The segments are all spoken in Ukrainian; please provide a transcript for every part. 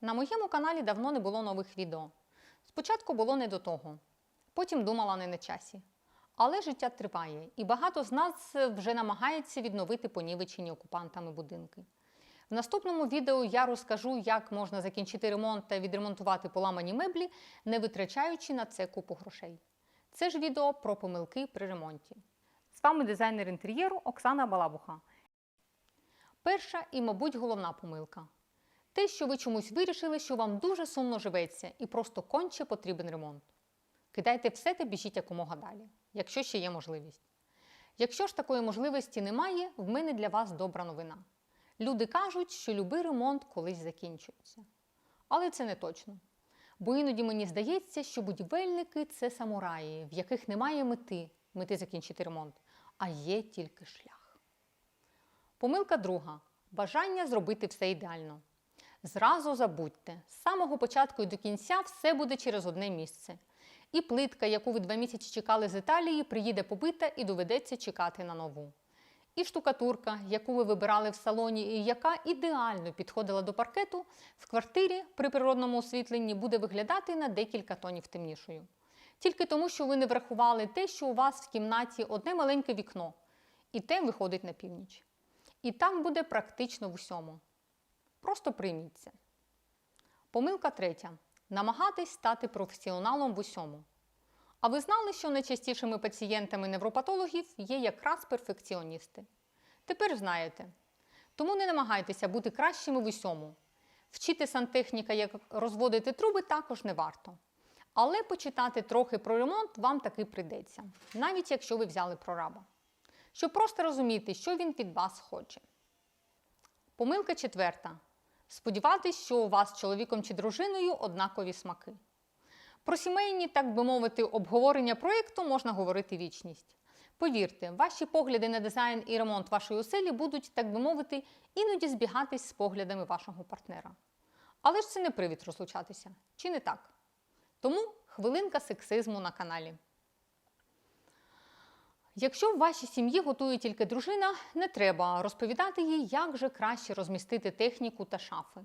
На моєму каналі давно не було нових відео. Спочатку було не до того, потім думала не на часі. Але життя триває, і багато з нас вже намагається відновити понівечені окупантами будинки. В наступному відео я розкажу, як можна закінчити ремонт та відремонтувати поламані меблі, не витрачаючи на це купу грошей. Це ж відео про помилки при ремонті. З вами дизайнер інтер'єру Оксана Балабуха. Перша і, мабуть, головна помилка. Те, що ви чомусь вирішили, що вам дуже сумно живеться і просто конче потрібен ремонт. Кидайте все та біжіть якомога далі, якщо ще є можливість. Якщо ж такої можливості немає, в мене для вас добра новина. Люди кажуть, що любий ремонт колись закінчується. Але це не точно. Бо іноді мені здається, що будівельники це самураї, в яких немає мети, мети закінчити ремонт, а є тільки шлях. Помилка друга бажання зробити все ідеально. Зразу забудьте, з самого початку і до кінця все буде через одне місце. І плитка, яку ви два місяці чекали з Італії, приїде побита і доведеться чекати на нову. І штукатурка, яку ви вибирали в салоні, і яка ідеально підходила до паркету, в квартирі при природному освітленні буде виглядати на декілька тонів темнішою. Тільки тому, що ви не врахували те, що у вас в кімнаті одне маленьке вікно, і те виходить на північ. І так буде практично в усьому. Просто прийміть це. Помилка третя. Намагатись стати професіоналом в усьому. А ви знали, що найчастішими пацієнтами невропатологів є якраз перфекціоністи? Тепер знаєте. Тому не намагайтеся бути кращими в усьому. Вчити сантехніка, як розводити труби, також не варто. Але почитати трохи про ремонт вам таки прийдеться, навіть якщо ви взяли прораба. Щоб просто розуміти, що він від вас хоче. Помилка четверта. Сподіватись, що у вас з чоловіком чи дружиною однакові смаки. Про сімейні, так би мовити, обговорення проєкту можна говорити вічність. Повірте, ваші погляди на дизайн і ремонт вашої оселі будуть, так би мовити, іноді збігатись з поглядами вашого партнера. Але ж це не привід розлучатися, чи не так? Тому хвилинка сексизму на каналі. Якщо в вашій сім'ї готує тільки дружина, не треба розповідати їй, як же краще розмістити техніку та шафи.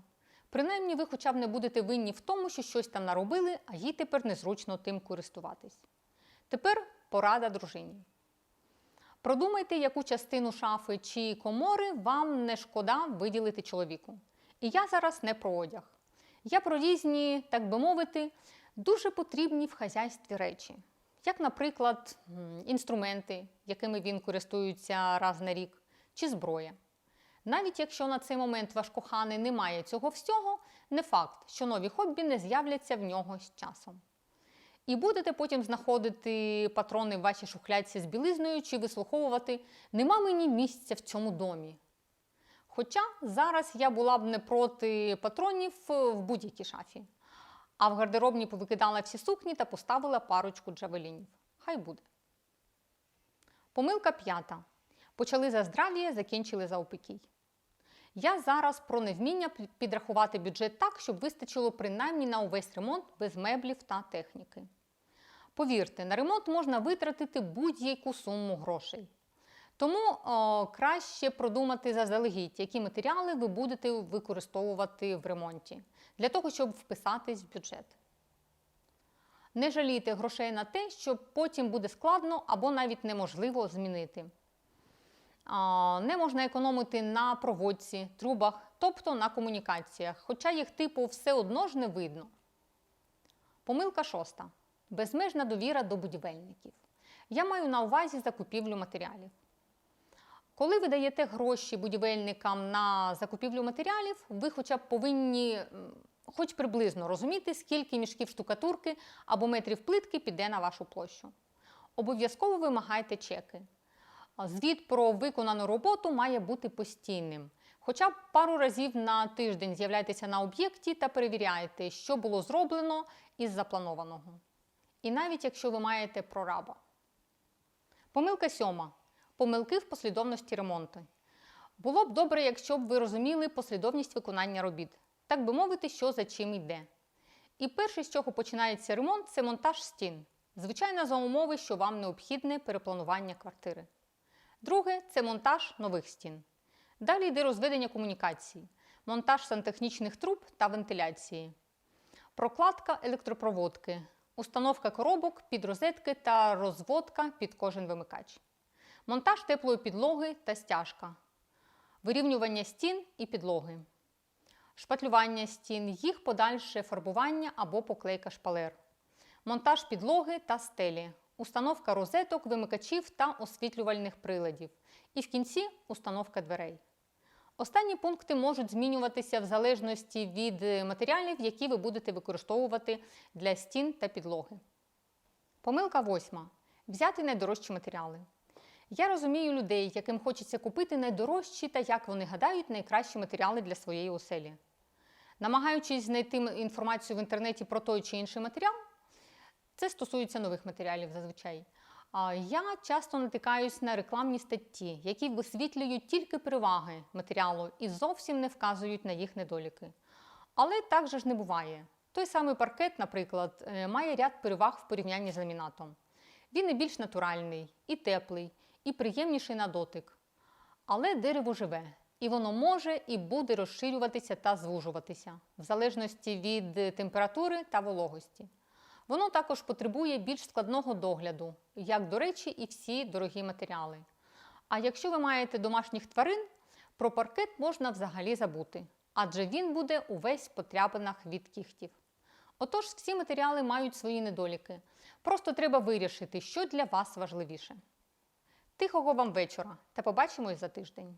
Принаймні, ви хоча б не будете винні в тому, що щось там наробили, а їй тепер незручно тим користуватись. Тепер порада дружині. Продумайте, яку частину шафи чи комори вам не шкода виділити чоловіку. І я зараз не про одяг. Я про різні, так би мовити, дуже потрібні в хазяйстві речі як, наприклад, інструменти, якими він користується раз на рік, чи зброя. Навіть якщо на цей момент ваш коханий не має цього всього, не факт, що нові хобі не з'являться в нього з часом. І будете потім знаходити патрони в вашій шухлядці з білизною чи вислуховувати нема мені місця в цьому домі. Хоча зараз я була б не проти патронів в будь-якій шафі а в гардеробні повикидала всі сукні та поставила парочку джавелінів. Хай буде. Помилка п'ята. Почали за здрав'я, закінчили за опекій. Я зараз про невміння підрахувати бюджет так, щоб вистачило принаймні на увесь ремонт без меблів та техніки. Повірте, на ремонт можна витратити будь-яку суму грошей. Тому о, краще продумати заздалегідь, які матеріали ви будете використовувати в ремонті, для того, щоб вписатись в бюджет. Не жалійте грошей на те, що потім буде складно або навіть неможливо змінити. А, не можна економити на проводці, трубах, тобто на комунікаціях, хоча їх типу все одно ж не видно. Помилка шоста. Безмежна довіра до будівельників. Я маю на увазі закупівлю матеріалів. Коли ви даєте гроші будівельникам на закупівлю матеріалів, ви хоча б повинні хоч приблизно розуміти, скільки мішків штукатурки або метрів плитки піде на вашу площу. Обов'язково вимагайте чеки. Звіт про виконану роботу має бути постійним. Хоча б пару разів на тиждень з'являйтеся на об'єкті та перевіряйте, що було зроблено із запланованого. І навіть якщо ви маєте прораба. Помилка сьома помилки в послідовності ремонту. Було б добре, якщо б ви розуміли послідовність виконання робіт, так би мовити, що за чим йде. І перше, з чого починається ремонт, це монтаж стін. Звичайно, за умови, що вам необхідне перепланування квартири. Друге це монтаж нових стін. Далі йде розведення комунікацій. монтаж сантехнічних труб та вентиляції, прокладка електропроводки, установка коробок під розетки та розводка під кожен вимикач, монтаж теплої підлоги та стяжка, вирівнювання стін і підлоги, шпатлювання стін, їх подальше фарбування або поклейка шпалер, монтаж підлоги та стелі, установка розеток, вимикачів та освітлювальних приладів. І в кінці установка дверей. Останні пункти можуть змінюватися в залежності від е, матеріалів, які ви будете використовувати для стін та підлоги. Помилка восьма. Взяти найдорожчі матеріали. Я розумію людей, яким хочеться купити найдорожчі та, як вони гадають, найкращі матеріали для своєї оселі. Намагаючись знайти інформацію в інтернеті про той чи інший матеріал, це стосується нових матеріалів зазвичай. Я часто натикаюсь на рекламні статті, які висвітлюють тільки переваги матеріалу і зовсім не вказують на їх недоліки. Але так же ж не буває. Той самий паркет, наприклад, е, має ряд переваг в порівнянні з ламінатом. Він і більш натуральний, і теплий, і приємніший на дотик. Але дерево живе, і воно може і буде розширюватися та звужуватися, в залежності від е, температури та вологості. Воно також потребує більш складного догляду, як, до речі, і всі дорогі матеріали. А якщо ви маєте домашніх тварин, про паркет можна взагалі забути, адже він буде увесь в потряпинах від кіхтів. Отож, всі матеріали мають свої недоліки. Просто треба вирішити, що для вас важливіше. Тихого вам вечора та побачимось за тиждень.